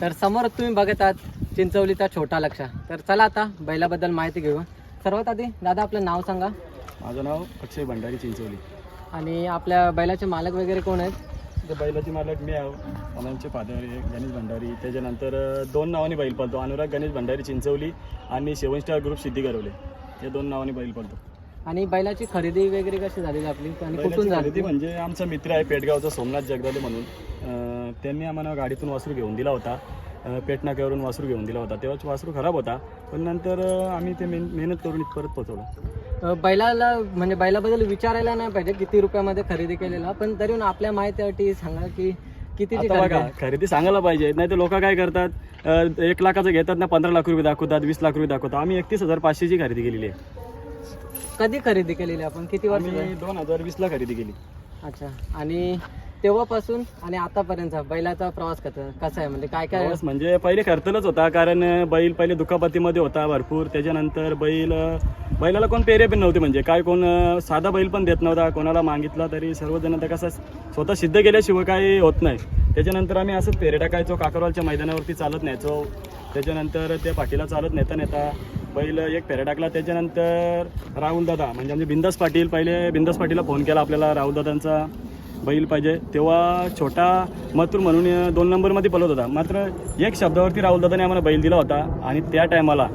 तर समोर तुम्ही बघत आहात चिंचवलीचा छोटा लक्षा. तर चला आता बैलाबद्दल माहिती घेऊ सर्वात आधी दादा आपलं नाव सांगा. माझं नाव अक्षय भंडारी चिंचवली आणि आपल्या बैलाचे मालक वगैरे कोण आहेत? तर बैलाची मालक मी आहो फादर आहे गणेश भंडारी. त्याच्यानंतर दोन नावाने बैल पळतो. अनुराग गणेश भंडारी चिंचवली आणि सेवन स्टार ग्रुप सिद्धी करवले या दोन नावाने बैल पळतो. आणि बैलाची खरेदी वगैरे कशी झालेली आपली? आणि कुठून बैलाची झाली? खरेदी म्हणजे आमचा मित्र आहे पेटगावचा सोमनाथ जगदाले म्हणून. अं, त्यांनी आम्हाला गाडीतून वासरू घेऊन दिला होता. पेटनाक्यावरून वासरू घेऊन दिला होता. तेव्हाच वासरू खराब होता. पण नंतर आम्ही ते मेहन- मेहनत करून इथपर्यंत पोहोचवलं. अ, बैलाला म्हणजे बैलाबद्दल विचारायला नाही पाहिजे. किती रुपयामध्ये खरेदी केलेला. पण तरी आपल्या माहितीसाठी सांगा की खरेदी बघा? खरेदी सांगायला पाहिजे. नाही तर लोक काय करतात? एक लाखाचं घेतात ना पंधरा लाख रुपये दाखवतात वीस लाख रुपये दाखवतात. आम्ही एकतीस हजार पाचशेची खरेदी केलेली आहे. कधी खरेदी केलेली आपण? किती वर्ष दोन हजार वीसला खरेदी केली. अच्छा. आणि तेव्हापासून आणि आतापर्यंतचा बैलाचा प्रवास कसा कसा आहे? म्हणजे काय काय प्रवास म्हणजे पहिले खर्चलच होता कारण बैल पहिले दुखापतीमध्ये होता भरपूर. त्याच्यानंतर बैल बैलाला कोण पेरे पण नव्हते म्हणजे. काय कोण साधा बैल पण देत नव्हता कोणाला मागितला तरी सर्वजण तर कसं स्वतः सिद्ध केल्याशिवाय काही होत नाही. त्याच्यानंतर आम्ही असंच पेरे टाकायचो काकरवालच्या मैदानावरती चालत न्यायचो. त्याच्यानंतर त्या पाठीला चालत नेता नेता बैल एक फेरा टाकला. त्याच्यानंतर राहुल दादा म्हणजे आमचे बिंदास पाटील पहिले बिंदास पाटीलला फोन केला आपल्याला राहुल दादांचा. बैल पाहिजे. तेव्हा छोटा मथुर म्हणून दोन नंबरमध्ये पळत होता. मात्र एक शब्दावरती राहुल दादाने आम्हाला बैल दिला होता आणि त्या टायमाला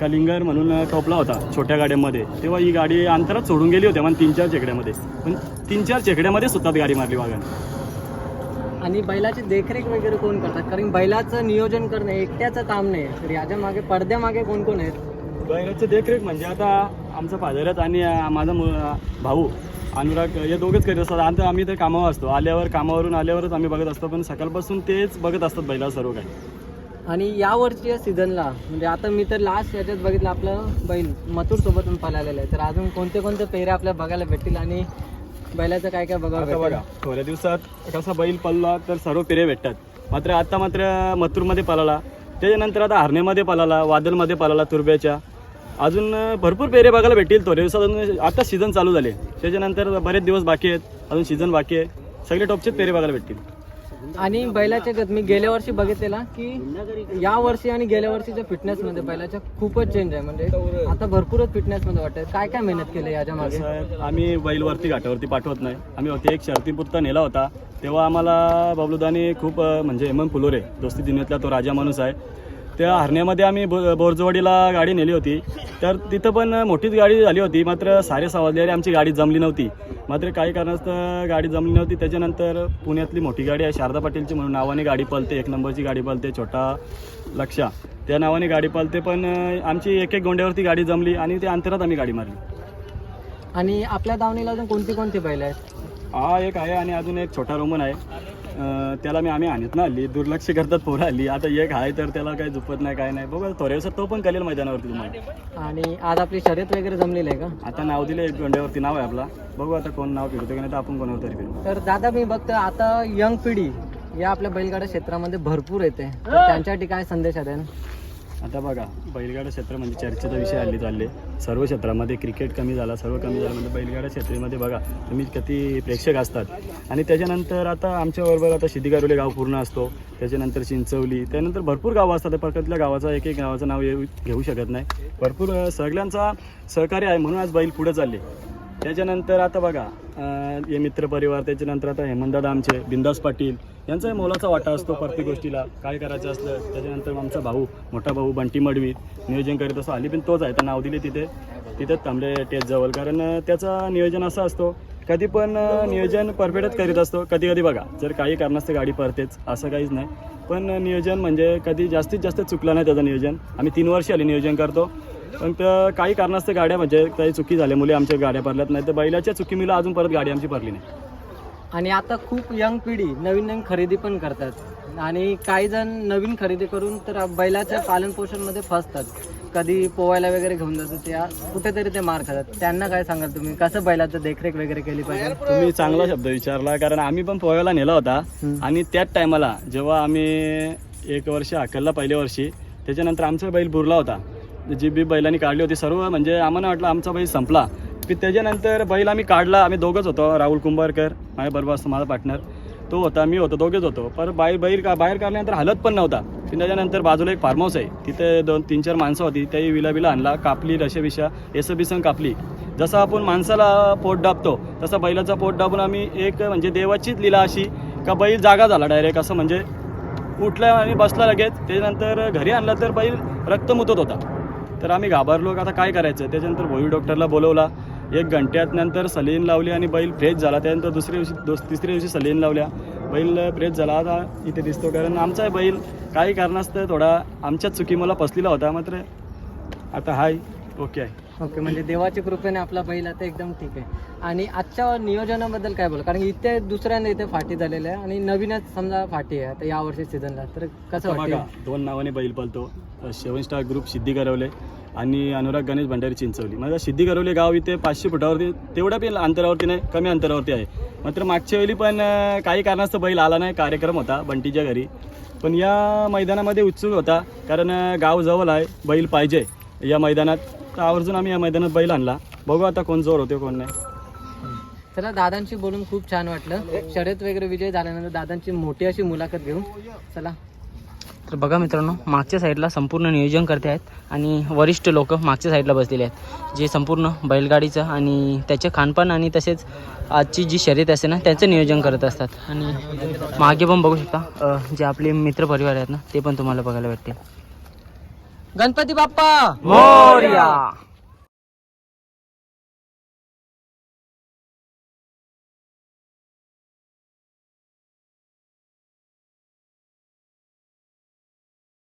कलिंगर म्हणून अं, टोपला होता छोट्या गाड्यांमध्ये. तेव्हा ही गाडी अंतरात सोडून गेली होती मला तीन चार चेकड्यामध्ये. पण तीन चार चेकड्यामध्ये सुद्धा गाडी मारली वाघाने. आणि बैलाची देखरेख वगैरे कोण करतात? कारण बैलाचं नियोजन करणं एकट्याचं काम नाही तर याच्या मागे पडद्यामागे कोण कोण आहेत? बैलाचं देखरेख म्हणजे आता आमचा फादरच आणि माझा भाऊ. अनुराग हे दोघंच करीत असतात. आता आम्ही तर कामावर असतो. आल्यावर कामावरून आल्यावरच आम्ही बघत असतो. पण सकाळपासून तेच बघत असतात बैला सर्व काही. आणि या वर्षीच्या सीझनला म्हणजे आता मी तर लास्ट याच्यात बघितलं आपलं बैल मथुर सोबत पण पळालेलं आहे. तर अजून कोणते कोणते पेरे आपल्याला बघायला भेटतील आणि बैलाचं काय काय भेटेल? बघा थोड्या दिवसात कसा बैल पळला तर सर्व पेरे भेटतात. मात्र आता मात्र मथुरमध्ये पळाला. त्याच्यानंतर आता हरण्यामध्ये पळाला वादलमध्ये पळाला तुरब्याच्या. अजून भरपूर पेरे बघायला भेटतील थोड्या दिवसात. आता सीझन चालू झाले. त्याच्यानंतर बरेच दिवस बाकी आहेत. अजून सीझन बाकी आहे. सगळे टॉपचेच पेरे बघायला भेटतील. आणि बैलाच्या गत मी गेल्या वर्षी बघितलेला की या वर्षी आणि गेल्या वर्षीच्या फिटनेसमध्ये बैलाच्या खूपच चेंज आहे. म्हणजे आता भरपूरच फिटनेसमध्ये वाटतं काय काय मेहनत केली याच्या मागे? आम्ही बैलवरती घाटावरती पाठवत नाही. आम्ही होते एक शर्तीपुरता नेला होता. तेव्हा आम्हाला बबलूदानी खूप म्हणजे हेमंत फुलोरे दोस्ती दिनेतला तो राजा माणूस आहे. त्या हरण्यामध्ये आम्ही बो बोरजवाडीला गाडी नेली होती. तर तिथं पण मोठीच गाडी झाली होती मात्र सारे सवाजलेली आमची गाडी जमली नव्हती. मात्र काही कारणास्तव गाडी जमली नव्हती. त्याच्यानंतर पुण्यातली मोठी गाडी आहे शारदा पाटीलची म्हणून नावाने गाडी पळते एक नंबरची गाडी पळते छोटा लक्षा त्या नावाने गाडी पळते पण आमची एक एक गोंड्यावरती गाडी जमली आणि त्या अंतरात आम्ही गाडी मारली. आणि आपल्या दावणीला अजून कोणती कोणती बैल आहेत? हा एक आहे आणि अजून एक छोटा रोमन आहे. त्याला मी आम्ही आणत ना हल्ली दुर्लक्ष करतात पोरं हल्ली आता एक आहे तर त्याला काही झुपत नाही काय नाही. बघा थोड्या तो पण करेल मैदानावरती तुम्हाला. आणि आज आपली शर्यत वगैरे जमलेली आहे का? आता नाव दिले एक गोंड्यावरती. नाव आहे आपला. बघू आता कोण नाव फिरतो की नाही. तर आपण कोणावर तरी फिरू तर दादा मी बघतो आता यंग पिढी या आपल्या बैलगाडा क्षेत्रामध्ये भरपूर येते. त्यांच्यासाठी काय संदेश आहे? आता बघा बैलगाडा क्षेत्र म्हणजे चर्चेचा विषय हल्ली चालले. सर्व क्षेत्रामध्ये क्रिकेट कमी झाला सर्व कमी झालं म्हणजे बैलगाडा क्षेत्रामध्ये बघा तुम्ही किती प्रेक्षक असतात. आणि त्याच्यानंतर आता आमच्याबरोबर आता शिदिगारुले गाव पूर्ण असतो. त्याच्यानंतर चिंचवली त्यानंतर भरपूर गावं असतात. प्रकारतल्या गावाचा एक एक गावाचं नाव येऊ घेऊ शकत नाही. भरपूर सगळ्यांचा सहकार्य आहे म्हणून आज बैल पुढे चालले. त्याच्यानंतर आता बघा हे हे मित्रपरिवार त्याच्यानंतर आता हेमंतदादा आमचे बिंदास पाटील यांचा मोलाचा वाटा असतो प्रत्येक गोष्टीला. काय करायचं असलं त्याच्यानंतर आमचा भाऊ मोठा भाऊ बंटी मडवी नियोजन करीत असतो. आली पण तोच आहे तर नाव दिले तिथे. तिथेच थांबले टेच जवळ कारण त्याचा नियोजन असा असतो कधी पण नियोजन परफेक्टच करीत असतो. कधी कधी बघा जर काही कारणास्तव गाडी परतेच असं काहीच नाही. पण नियोजन म्हणजे कधी जास्तीत जास्त चुकलं नाही त्याचं नियोजन. आम्ही तीन वर्ष आले नियोजन करतो. पण त्या काही कारणास्तव गाड्या म्हणजे काही चुकी झाल्यामुळे आमच्या गाड्या भरल्यात नाही तर बैलाच्या चुकीमुळे अजून परत गाडी आमची भरली नाही. आणि आता खूप यंग पिढी नवीन नवीन खरेदी पण करतात. आणि काही जण नवीन खरेदी करून तर बैलाच्या पालन पोषणमध्ये फसतात. कधी पोवायला वगैरे घेऊन जातात त्या कुठेतरी ते मार खातात. त्यांना काय सांगाल तुम्ही? कसं बैलाचं देखरेख वगैरे केली पाहिजे? तुम्ही चांगला शब्द विचारला कारण आम्ही पण पोहायला नेला होता. आणि त्याच टायमाला जेव्हा आम्ही एक वर्ष हाकलला पहिल्या वर्षी त्याच्यानंतर आमचा बैल बुरला होता. जी बी बैलांनी काढली होती सर्व म्हणजे आम्हाला वाटलं आमचा बैल संपला. की त्याच्यानंतर बैल आम्ही काढला आम्ही दोघंच होतो राहुल कुंभारकर माझ्या बरोबर असतो माझा पार्टनर तो होता मी होतो दोघेच होतो. पर बाहेर बैल का बाहेर काढल्यानंतर हलत पण नव्हता. त्याच्यानंतर बाजूला एक फार्म हाऊस आहे. तिथे दोन तीन चार माणसं होती. त्याही विला बिला आणला कापली रशेबिशा एस बिसन कापली. जसं आपण माणसाला पोट दाबतो तसा बैलाचा पोट दाबून आम्ही एक म्हणजे देवाचीच लिला अशी का बैल जागा झाला डायरेक्ट असं म्हणजे उठला आणि बसला लगेच त्याच्यानंतर घरी आणला तर बैल रक्त मुतत होता. तर आम्ही घाबरलो का आता काय करायचं? त्याच्यानंतर भोई डॉक्टरला बोलवला. एक घंट्यात नंतर सलीन लावली आणि बैल फ्रेश झाला. त्यानंतर दुसऱ्या दिवशी दोस तिसऱ्या दिवशी सलीन लावल्या. बैल फ्रेश झाला. आता इथे दिसतो कारण आमचा बैल. काही कारणास्तव थोडा आमच्याच चुकीमुळं फसलेला होता. मात्र आता हाय ओके आहे. ओके म्हणजे देवाच्या कृपेने आपला बैल आता एकदम ठीक आहे. आणि आजच्या नियोजनाबद्दल काय बोल कारण इथे दुसऱ्यांदा इथे फाटी झालेली आहे आणि नवीनच समजा फाटी आहे. आता या वर्षी सीझनला तर कसं बघा वाटतं दोन नावाने बैल पळतो. सेवन स्टार ग्रुप सिद्धी करवले आणि अनुराग गणेश भंडारी चिंचवली. माझा सिद्धी करवले गाव इथे पाचशे फुटावरती तेवढ्या पण अंतरावरती नाही कमी अंतरावरती आहे. मात्र मागच्या वेळी पण अं, काही कारणास्तव बैल आला नाही. कार्यक्रम होता बंटीच्या घरी. पण या मैदानामध्ये उत्सुक होता कारण अं, गाव जवळ आहे बैल पाहिजे या मैदानात. तर आवर्जून आम्ही या मैदानात बैल आणला. बघू आता कोण जोर होते कोण नाही. चला दादांशी बोलून खूप छान वाटलं. शर्यत वगैरे विजय झाल्यानंतर दादांची मोठी अशी मुलाखत घेऊ. चला. तर बघा मित्रांनो मागच्या साईडला संपूर्ण नियोजन करते आहेत आणि वरिष्ठ लोक मागच्या साईडला बसलेले आहेत. जे संपूर्ण बैलगाडीचं आणि त्याचे खानपान आणि तसेच आजची जी शर्यत असते ना त्याचं नियोजन करत असतात. आणि मागे पण बघू शकता जे आपले मित्रपरिवार आहेत ना ते पण तुम्हाला बघायला भेटतील. गणपती बाप्पा. मोर्या.